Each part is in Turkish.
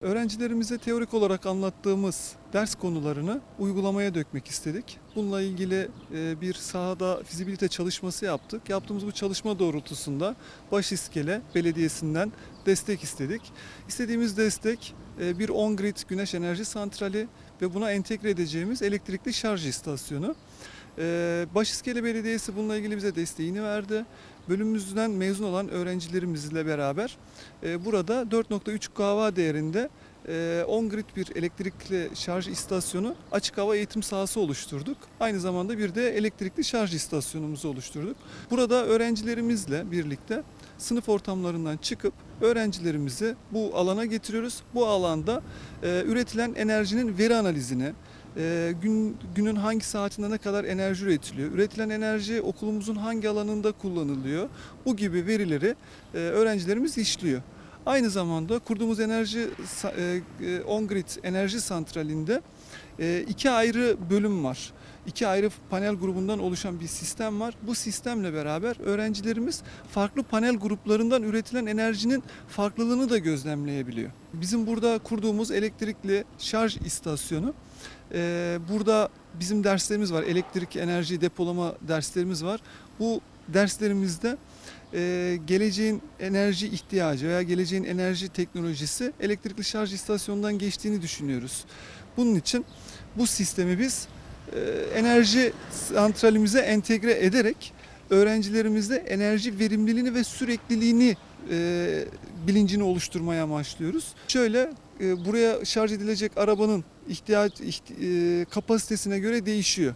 Öğrencilerimize teorik olarak anlattığımız ders konularını uygulamaya dökmek istedik. Bununla ilgili e, bir sahada fizibilite çalışması yaptık. Yaptığımız bu çalışma doğrultusunda Başiskele Belediyesi'nden destek istedik. İstediğimiz destek e, bir on-grid güneş enerji santrali ve buna entegre edeceğimiz elektrikli şarj istasyonu. E, Başiskele Belediyesi bununla ilgili bize desteğini verdi. Bölümümüzden mezun olan öğrencilerimizle beraber e, burada 4.3 kW değerinde e, on-grid bir elektrikli şarj istasyonu açık hava eğitim sahası oluşturduk. Aynı zamanda bir de elektrikli şarj istasyonumuzu oluşturduk. Burada öğrencilerimizle birlikte sınıf ortamlarından çıkıp öğrencilerimizi bu alana getiriyoruz. Bu alanda e, üretilen enerjinin veri analizini, e, gün, günün hangi saatinde ne kadar enerji üretiliyor, üretilen enerji okulumuzun hangi alanında kullanılıyor, bu gibi verileri e, öğrencilerimiz işliyor. Aynı zamanda kurduğumuz enerji e, e, on-grid enerji santralinde e, iki ayrı bölüm var. İki ayrı panel grubundan oluşan bir sistem var. Bu sistemle beraber öğrencilerimiz farklı panel gruplarından üretilen enerjinin farklılığını da gözlemleyebiliyor. Bizim burada kurduğumuz elektrikli şarj istasyonu burada bizim derslerimiz var. Elektrik enerji depolama derslerimiz var. Bu derslerimizde e, geleceğin enerji ihtiyacı veya geleceğin enerji teknolojisi elektrikli şarj istasyonundan geçtiğini düşünüyoruz. Bunun için bu sistemi biz e, enerji santralimize entegre ederek öğrencilerimizde enerji verimliliğini ve sürekliliğini e, bilincini oluşturmaya amaçlıyoruz. Şöyle e, buraya şarj edilecek arabanın ihtiyaç iht- e, kapasitesine göre değişiyor.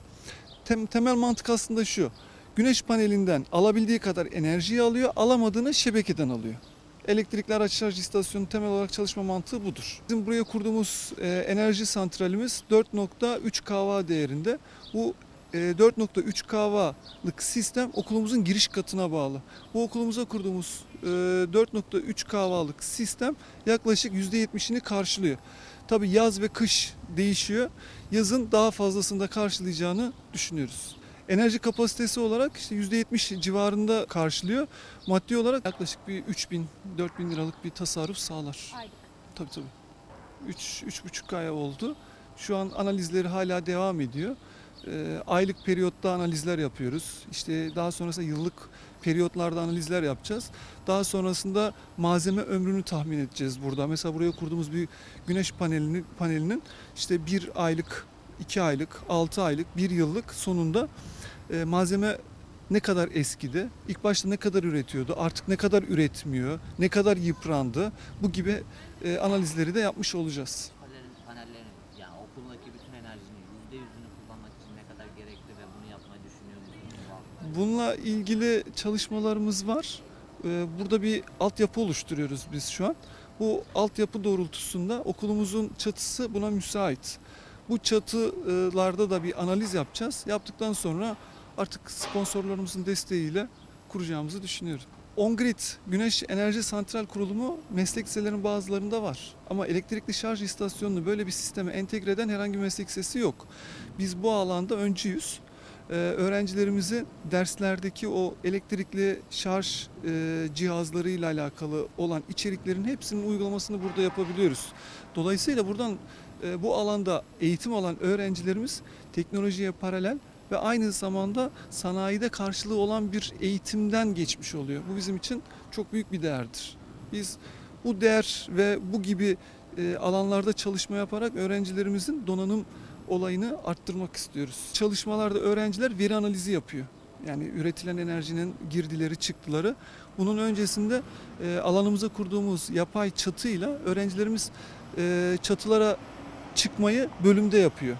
Tem- temel mantık aslında şu. Güneş panelinden alabildiği kadar enerjiyi alıyor, alamadığını şebekeden alıyor. Elektrikli araç şarj istasyonu temel olarak çalışma mantığı budur. Bizim buraya kurduğumuz e, enerji santralimiz 4.3 kW değerinde. Bu e, 4.3 kW'lık sistem okulumuzun giriş katına bağlı. Bu okulumuza kurduğumuz e, 4.3 kW'lık sistem yaklaşık %70'ini karşılıyor. Tabi yaz ve kış değişiyor. Yazın daha fazlasını da karşılayacağını düşünüyoruz. Enerji kapasitesi olarak işte %70 civarında karşılıyor. Maddi olarak yaklaşık bir 3000 4000 liralık bir tasarruf sağlar. Aylık. Tabii tabii. 3 3,5 ay oldu. Şu an analizleri hala devam ediyor. Ee, aylık periyotta analizler yapıyoruz. İşte daha sonrasında yıllık periyotlarda analizler yapacağız. Daha sonrasında malzeme ömrünü tahmin edeceğiz burada. Mesela buraya kurduğumuz bir güneş panelinin panelinin işte bir aylık, iki aylık, altı aylık, bir yıllık sonunda e, malzeme ne kadar eskidi, ilk başta ne kadar üretiyordu, artık ne kadar üretmiyor, ne kadar yıprandı bu gibi e, analizleri de yapmış olacağız. Panellerin, panellerin yani okuldaki bütün enerjinin yüzde yüzünü kullanmak için ne kadar gerekli ve bunu yapmayı düşünüyor musunuz? Bununla ilgili çalışmalarımız var. Ee, Burada bir altyapı oluşturuyoruz biz şu an. Bu altyapı doğrultusunda okulumuzun çatısı buna müsait. Bu çatılarda da bir analiz yapacağız. Yaptıktan sonra artık sponsorlarımızın desteğiyle kuracağımızı düşünüyorum. On-grid güneş enerji santral kurulumu meslek liselerinin bazılarında var. Ama elektrikli şarj istasyonunu böyle bir sisteme entegre eden herhangi bir meslek lisesi yok. Biz bu alanda öncüyüz. Ee, öğrencilerimizi derslerdeki o elektrikli şarj e, cihazlarıyla alakalı olan içeriklerin hepsinin uygulamasını burada yapabiliyoruz. Dolayısıyla buradan bu alanda eğitim alan öğrencilerimiz teknolojiye paralel ve aynı zamanda sanayide karşılığı olan bir eğitimden geçmiş oluyor. Bu bizim için çok büyük bir değerdir. Biz bu değer ve bu gibi e, alanlarda çalışma yaparak öğrencilerimizin donanım olayını arttırmak istiyoruz. Çalışmalarda öğrenciler veri analizi yapıyor. Yani üretilen enerjinin girdileri, çıktıları. Bunun öncesinde e, alanımıza kurduğumuz yapay çatıyla öğrencilerimiz e, çatılara çıkmayı bölümde yapıyor.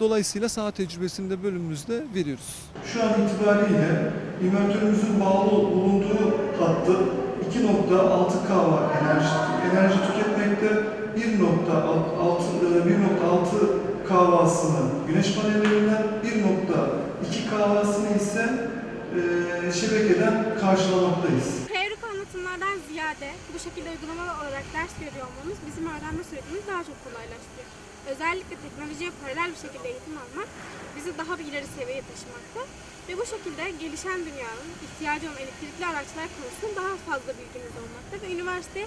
Dolayısıyla saha tecrübesini de bölümümüzde veriyoruz. Şu an itibariyle invertörümüzün bağlı bulunduğu hattı 2.6 kW enerji, enerji tüketmekte. 1.6 1.6 kahvasını güneş panellerinden, 1.2 kahvasını ise e, şebekeden karşılamaktayız. Ziyade bu şekilde uygulamalı olarak ders görüyor olmamız bizim öğrenme sürecimizi daha çok kolaylaştırıyor. Özellikle teknolojiye paralel bir şekilde eğitim almak bizi daha bir ileri seviyeye taşımakta ve bu şekilde gelişen dünyanın ihtiyacı olan elektrikli araçlar konusunda daha fazla bilgimiz olmakta ve üniversite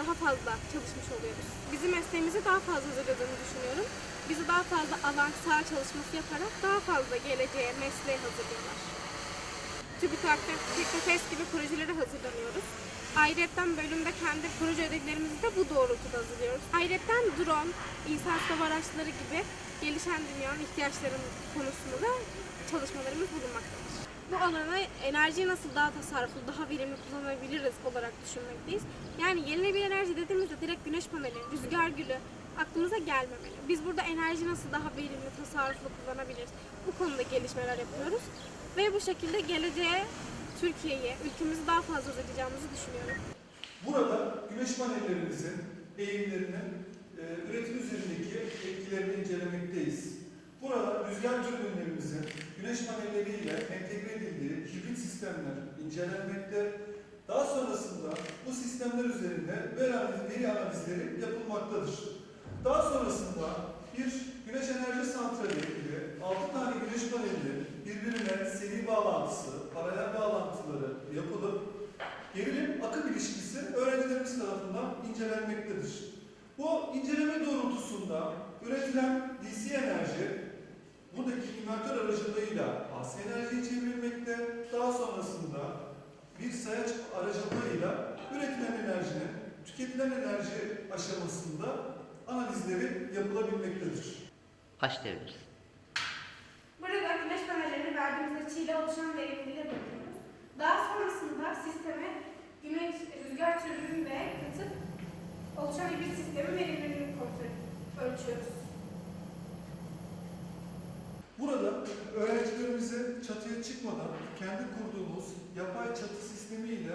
daha fazla çalışmış oluyoruz. Bizim mesleğimizi daha fazla hazırladığını düşünüyorum. Bizi daha fazla alan, saha çalışması yaparak daha fazla geleceğe, mesleğe hazırlıyorlar. TÜBİTAK, Teknofest gibi projelere hazırlanıyoruz. Ayrıca bölümde kendi proje ödevlerimizi de bu doğrultuda hazırlıyoruz. Ayrıca drone, insan hava araçları gibi gelişen dünyanın ihtiyaçlarının konusunda da çalışmalarımız bulunmaktadır. Bu alana enerjiyi nasıl daha tasarruflu, daha verimli kullanabiliriz olarak düşünmekteyiz. Yani yenilenebilir enerji dediğimizde direkt güneş paneli, rüzgar gülü aklımıza gelmemeli. Biz burada enerji nasıl daha verimli, tasarruflu kullanabiliriz? Bu konuda gelişmeler yapıyoruz. Ve bu şekilde geleceğe Türkiye'yi, ülkemizi daha fazla uzatacağımızı düşünüyorum. Burada güneş panellerimizin eğimlerini, e, üretim üzerindeki etkilerini incelemekteyiz. Burada rüzgar türbinlerimizin güneş panelleriyle entegre edildiği hibrit sistemler incelenmekte. Daha sonrasında bu sistemler üzerinde veri analiz- veri analizleri yapılmaktadır. Daha sonrasında bir güneş enerji santrali gibi 6 tane güneş paneli birbirine seri bağlantısı, paralel bağlantıları yapılıp gerilim akım ilişkisi öğrencilerimiz tarafından incelenmektedir. Bu inceleme doğrultusunda üretilen DC enerji buradaki invertör aracılığıyla AC enerjiye çevrilmekte. Daha sonrasında bir sayaç aracılığıyla üretilen enerjinin tüketilen enerji aşamasında analizleri yapılabilmektedir. Başlayabiliriz. Burada güneş panellerini verdiğimiz açıyla oluşan. Daha sonrasında sisteme güneş, rüzgar türbini ve katıp oluşan hibrit sistemin verimliliğini ölçüyoruz. Burada öğrencilerimize çatıya çıkmadan kendi kurduğumuz yapay çatı sistemiyle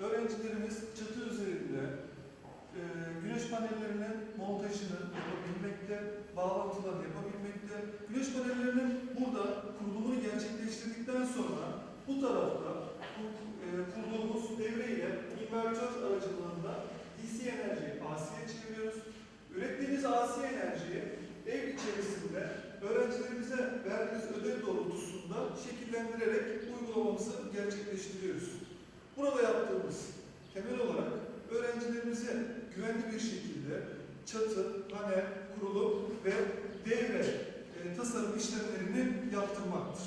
öğrencilerimiz çatı üzerinde e, güneş panellerinin montajını yapabilmekte, bağlantılarını yapabilmekte. Güneş panellerinin burada kurulumunu gerçekleştirdikten sonra bu tarafta e, kurduğumuz devreyle invertör aracılığında DC enerjiyi AC'ye çeviriyoruz. Ürettiğimiz AC enerjiyi ev içerisinde öğrencilerimize verdiğimiz ödev doğrultusunda şekillendirerek uygulamamızı gerçekleştiriyoruz. Burada yaptığımız temel olarak öğrencilerimize güvenli bir şekilde çatı, panel, kurulum ve devre e, tasarım işlemlerini yaptırmaktır.